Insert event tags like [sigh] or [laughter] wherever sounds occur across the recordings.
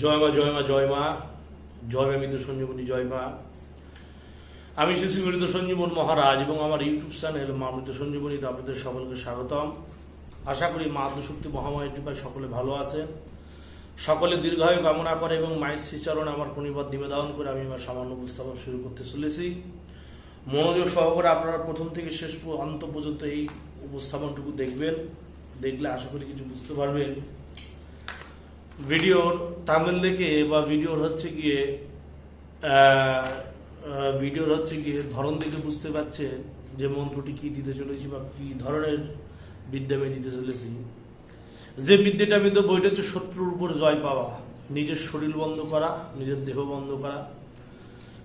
জয় মা জয় মা জয় মা। জয় মা মৃত সঞ্জীবনী, জয় মা। আমি শ্রী শ্রী মৃত সঞ্জীবন মহারাজ এবং আমার ইউটিউব চ্যানেল মা মৃত সঞ্জীবনীতে আপনাদের সকলকে স্বাগতম। আশা করি মা আদ্যশক্তি মহামায়ের কৃপায় সকলে ভালো আছেন। সকলে দীর্ঘায়ু কামনা করে এবং মায়ের শ্রীচরণ আমার প্রণিবাদ নিবেদন করে আমি আমার সামান্য উপস্থাপন শুরু করতে চলেছি। মনোযোগ সহকারে আপনারা প্রথম থেকে শেষ অন্ত পর্যন্ত এই উপস্থাপনটুকু দেখবেন। দেখলে আশা করি কিছু বুঝতে পারবেন। ভিডিওর তামিল দেখে বা ভিডিওর হচ্ছে গিয়ে ভিডিওর হচ্ছে গিয়ে ধরন দেখে বুঝতে পারছে যে মন্ত্রটি কি দিতে চলেছি বা কি ধরনের বিদ্যা আমি দিতে চলেছি। যে বিদ্যাটা আমি তো বইটা হচ্ছে শত্রুর উপর জয় পাওয়া। নিজের শরীর বন্ধ করা, নিজের দেহ বন্ধ করা।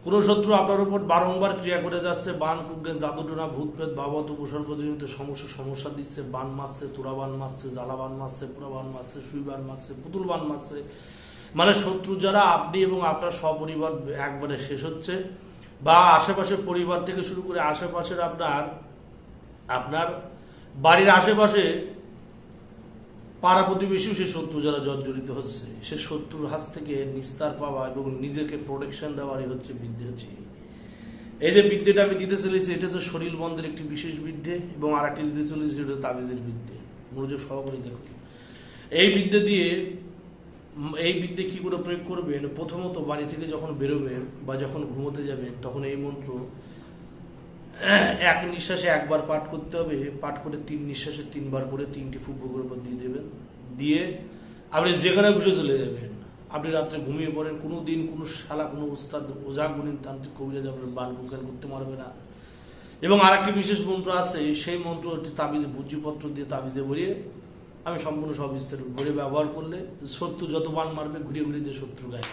কোনো শত্রু আপনার উপর বারংবার ক্রিয়া করে যাচ্ছে, বান কুগ্গেন জাদুটোনা ভূত প্রেত বাবত, উপসর্গজনিত সমস্যা সমস্যা দিচ্ছে, বান মারছে তুরা বান মারছে জ্বালা বান মারছে পুরা বান মারছে সুই বান মারছে পুতুল বান মারছে। মানে শত্রু যারা, আপনি এবং আপনার সপরিবার একবারে শেষ হচ্ছে বা আশেপাশের পরিবার থেকে শুরু করে আশেপাশের আপনার আপনার বাড়ির আশেপাশে পাড়া প্রতিবেশীও সে শত্রু যারা জর্জরিত হচ্ছে। সে শত্রুর হাত থেকে নিস্তার পাওয়া এবং নিজেকে প্রোটেকশন দেওয়ারই হচ্ছে বিদ্যে হচ্ছে। এই। এই যে বিদ্যেটা আমি দিতে চলেছি, এটা হচ্ছে শরীর বন্ধের একটি বিশেষ বিদ্যে এবং আর একটি দিতে চলেছি এটা তাবিজের বিদ্যে। মনোযোগ সহকারে দেখুন এই বিদ্যে দিয়ে এই বিদ্যে কি করে প্রয়োগ করবেন? প্রথমত বাড়ি থেকে যখন বেরোবেন বা যখন ঘুমোতে যাবেন, তখন এই মন্ত্র এক নিঃশ্বাসে একবার পাঠ করতে হবে, পাঠ করে তিন নিঃশ্বাসে তিনবার করে তিনটি ফুট বুকের উপর দিয়ে দেবেন। দিয়ে আপনি যেখানে ঘুষে চলে যাবেন, আপনি রাত্রে ঘুমিয়ে পড়েন, কোনো দিন কোনো শালা, কোনো উস্তাদ ওজা গুণিন তান্ত্রিক কবিরাজ আপনার বান বিজ্ঞান করতে পারবে না। এবং আরেকটি বিশেষ মন্ত্র আছে, সেই মন্ত্র হচ্ছে তাবিজে, ভুজিপত্র দিয়ে তাবিজে ভরিয়ে আমি সম্পূর্ণ সব বিস্তার ভরে ব্যবহার করলে শত্রু যত বান মারবে, ঘুরিয়ে ঘুরিয়ে যে শত্রু গায়ে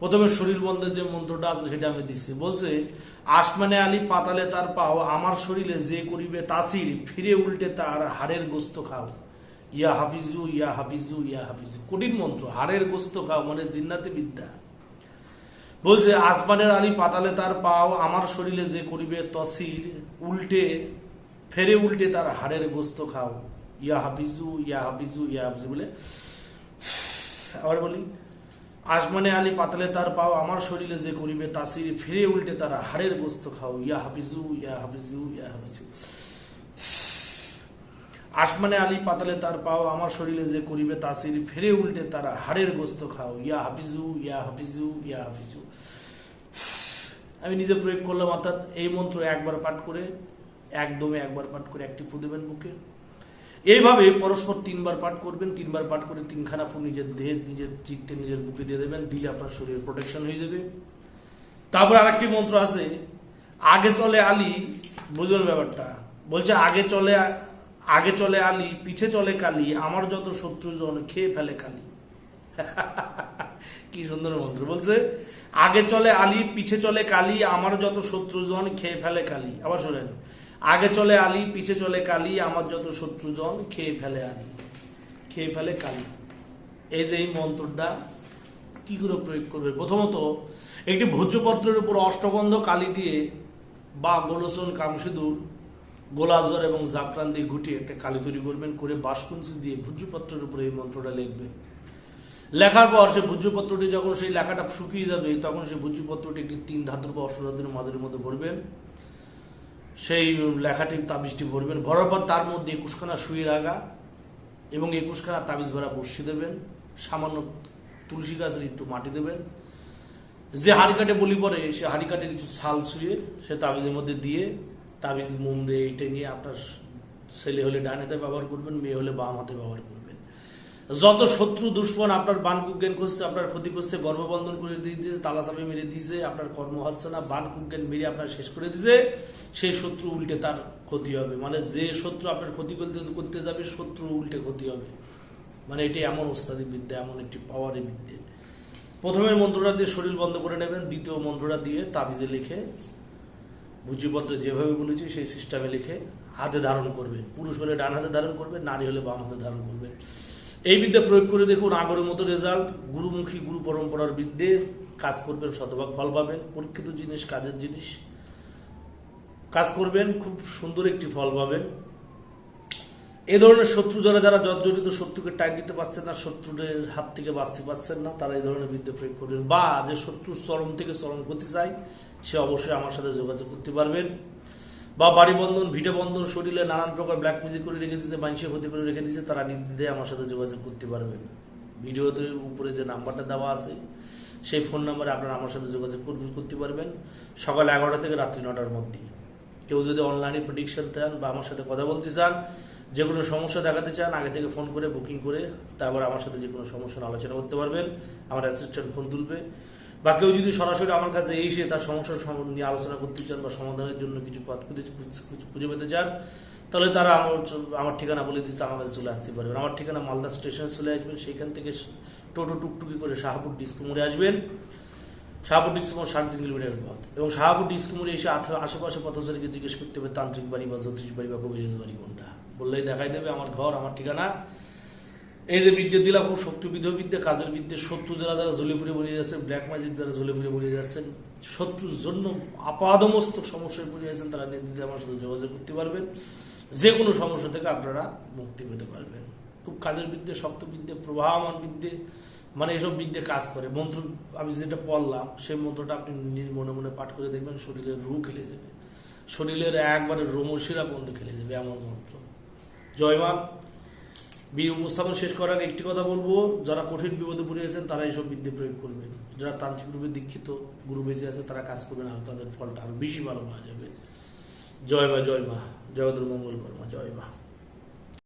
প্রথমে শরীর বন্ধের যে মন্ত্রটা আছে সেটা আমি দিচ্ছি। বলছে, আসমানে আলী পাতালে তার পাও, আমার শরীরে যে করিবে তাসির ফিরে উল্টে তার হাড়ের গোস্ত খাও। ইয়া হাফিজু ইয়া হাফিজু ইয়া হাফিজু। কঠিন মন্ত্র, হাড়ের গোস্ত খাও মানে জিন্নাতে বিদ্যা। বলছে আসমানের আলী পাতালে তার পাও, আমার শরীরে যে করিবে তসির উল্টে, ফেরে উল্টে তার হাড়ের গোস্ত খাও। ইয়া হাফিজু ইয়া হাফিজু ইয়া হাফিজু বলে, আবার বলি আসমানে আলী পাতলে তার পাও, আমার শরীরে যে করিবে তাসির ফিরে উল্টে তারা হাড়ের গোস্ত খাও। ইয়া হাফিজু ইয়া হাফিজু ইয়া হাফিজু। আসমানে আলী পাতালে তার পাও, আমার শরীরে যে করিবে তাসির ফিরে উল্টে তারা হাড়ের গোস্ত খাও। ইয়া হাফিজু ইয়া হাফিজু ইয়া হাফিজু। আমি নিজে প্রয়োগ করলাম, অর্থাৎ এই মন্ত্র একবার পাঠ করে, একদমে একবার পাঠ করে একটি ফু দেবেন বুকে। এইভাবে পরস্পর তিনবার পাঠ করবেন, তিনবার পাঠ করে তিনখানা ফু নিজের দেহে, নিজের চিত্তে, নিজের বুকে দিয়ে দেবেন, দিলে আপনার শরীরের প্রোটেকশন হয়ে যাবে। তারপর আরেকটি মন্ত্র আছে, আগে চলে আলী, বুঝলেন ব্যাপারটা? বলছে, আগে চলে আগে চলে আলী, পিছে চলে কালি, আমার যত শত্রুজন খেয়ে ফেলে কালি। [laughs] কি সুন্দর মন্ত্র বলছে। আগে চলে আলী, পিছে চলে কালি, আমার যত শত্রুজন খেয়ে ফেলে কালি। আবার শোনেন আগে চলে আলী, পিছে চলে কালি, আমার যত শত্রুজন খেয়ে ফেলে আলী। খেয়ে ফেলে কালি। এই যে এই মন্ত্রটা কি করে প্রয়োগ করবে? প্রথমত, একটি ভোজ্যপত্রের উপর অষ্টগন্ধ কালি দিয়ে বা গোলসন কামসিঁদুর গোলাপজল এবং জাফরান দিয়ে ঘুটিয়ে একটা কালি তৈরি করবেন, করে বাসকুঞ্চি দিয়ে ভোজ্যপত্রের উপরে এই মন্ত্রটা লিখবেন। লেখার পর সে ভোজ্যপত্রটি যখন সেই লেখাটা শুকিয়ে যাবে, তখন সেই ভোজ্যপত্রটি একটি তিন ধাতুর বা অষ্টধাতুর মাদুরের মধ্যে ভরবেন। সেই লেখাটি তাবিজটি ভরবেন। ভরার পর তার মধ্যে একুশখানা সুইয়ের আগা এবং একুশখানা তাবিজ ভরা বসিয়ে দেবেন। সামান্য তুলসী গাছের একটু মাটি দেবেন। যে হাড়ি কাটে বলি পরে, সে হাড়ি কাটে কিছু ছাল শুয়ে সে তাবিজের মধ্যে দিয়ে তাবিজ মোম দিয়ে এইটা নিয়ে আপনার ছেলে হলে ডান হাতে ব্যবহার করবেন, মেয়ে হলে বাম হাতে ব্যবহার করবেন। যত শত্রু, দুশ্মন আপনার বান কুজ্ঞান করছে আপনার ক্ষতি করছে গর্ভবন্ধন করে দিয়ে দিয়েছে তালা চাপে মেরে দিয়েছে, আপনার কর্ম হচ্ছে না, বান কুজ্ঞান মেরে আপনার শেষ করে দিয়েছে, সেই শত্রু উল্টে তার ক্ষতি হবে। মানে যে শত্রু আপনার ক্ষতি করতে করতে যাবে, শত্রু উল্টে ক্ষতি হবে। মানে এটি এমন ওস্তাদি বিদ্যা, এমন একটি পাওয়ারি বিদ্যে। প্রথমের মন্ত্রটা দিয়ে শরীর বন্ধ করে নেবেন, দ্বিতীয় মন্ত্রটা দিয়ে তাবিজে লিখে, ভুজিপত্রে যেভাবে বলেছি, সেই সিস্টেমে লিখে হাতে ধারণ করবেন। পুরুষ হলে ডান হাতে ধারণ করবেন, নারী হলে বাম হাতে ধারণ করবেন। এই বিদ্যা প্রয়োগ করে দেখুন, আগরের মতো রেজাল্ট গুরুমুখী, গুরু পরম্পরার বিদ্যে কাজ করবেন, শতভাগ ফল পাবেন, পরীক্ষিত জিনিস, কাজের জিনিস। কাজ করবেন, খুব সুন্দর একটি ফল পাবেন। এ ধরনের শত্রু যারা যারা জর্জরিত শত্রুকে টাইট দিতে পারছেন না, শত্রুদের হাত থেকে বাঁচতে পারছেন না, তারা এই ধরনের বিদ্যে প্রয়োগ করবেন। বা যে শত্রুর চরম থেকে চরম করতে চায়, সে অবশ্যই আমার সাথে যোগাযোগ করতে পারবেন। বা বাড়ি বন্ধন, ভিটে বন্ধন, শরীরে নানান প্রকার ব্ল্যাক মিউজিক করে রেখে দিয়েছে মানুষের ক্ষতি করে রেখে দিয়েছে, তারা নির্দিদে আমার সাথে যোগাযোগ করতে পারবেন ভিডিওতে উপরে যে নাম্বারটা দেওয়া আছে, সেই ফোন নাম্বারে আপনারা আমার সাথে যোগাযোগ করতে পারবেন। সকাল এগারোটা থেকে রাত্রি নটার মধ্যে। কেউ যদি অনলাইনে প্রেডিকশন চান বা আমার সাথে কথা বলতে চান, যে কোনো সমস্যা দেখাতে চান, আগে থেকে ফোন করে বুকিং করে, তারপর আমার সাথে যে কোনো সমস্যা নিয়ে আলোচনা করতে পারবেন। আমার অ্যাসিস্ট্যান্ট ফোন তুলবে। বা কেউ যদি সরাসরি আমার কাছে এসে তার সমস্যার নিয়ে আলোচনা করতে চান বা সমাধানের জন্য কিছু পথ খুঁজে পেতে চান, তাহলে তারা আমার আমার ঠিকানা বলে দিচ্ছে, আমার কাছে চলে আসতে পারবেন। আমার ঠিকানা মালদা স্টেশনে চলে আসবেন। সেখান থেকে টোটো টুকটুকি করে শাহপুর ডিসকোমোড়ে আসবেন। শাহপুর ডিসকোমোড় সাড়ে তিন কিলোমিটার পথ। এবং শাহপুর ডিসকোমোড়ে এসে আশেপাশে পথচারীকে জিজ্ঞেস করতে হবে, তান্ত্রিক বাড়ি বা জ্যোতিষ বাড়ি বা কবিরাজ বাড়ি কোনটা? বললেই দেখাই দেবে আমার ঘর, আমার ঠিকানা। এই যে বিদ্যে দিলাম খুব শক্তি বিদ্যে, কাজের বিদ্যে শত্রু যারা যারা জ্বলে ফুরে মরিয়ে যাচ্ছেন ব্ল্যাক ম্যাজিক যারা জ্বলে ফুরে মরিয়ে যাচ্ছেন, শত্রুর জন্য আপাদমস্তক সমস্যায় পড়ে যাচ্ছেন, তারা নির্দিতে আমার সাথে যোগাযোগ করতে পারবেন। যে কোনো সমস্যা থেকে আপনারা মুক্তি পেতে পারবেন। খুব কাজের বিদ্যে, শক্ত বিদ্যে, প্রবাহমান বিদ্যে মানে এসব বিদ্যে কাজ করে। মন্ত্র, আমি যেটা পড়লাম সেই মন্ত্রটা আপনি নিজ মনে মনে পাঠ করে দেখবেন শরীরের রু খেলে যাবে। শরীরের একবারে রোমশিরা পর্যন্ত খেলে যাবে, এমন মন্ত্র। জয় বীর উপস্থাপন শেষ করার একটি কথা বলব। যারা কঠিন বিপদে পড়ে গেছেন, তারা এইসব বিদ্যে প্রয়োগ করবেন। যারা তান্ত্রিক রূপে দীক্ষিত গুরু বেঁচে আছে, তারা কাজ করবেন আর তাদের ফলটা আরও বেশি ভালো পাওয়া যাবে। জয় মা জয় মা জগতের মঙ্গল বর্মা জয় মা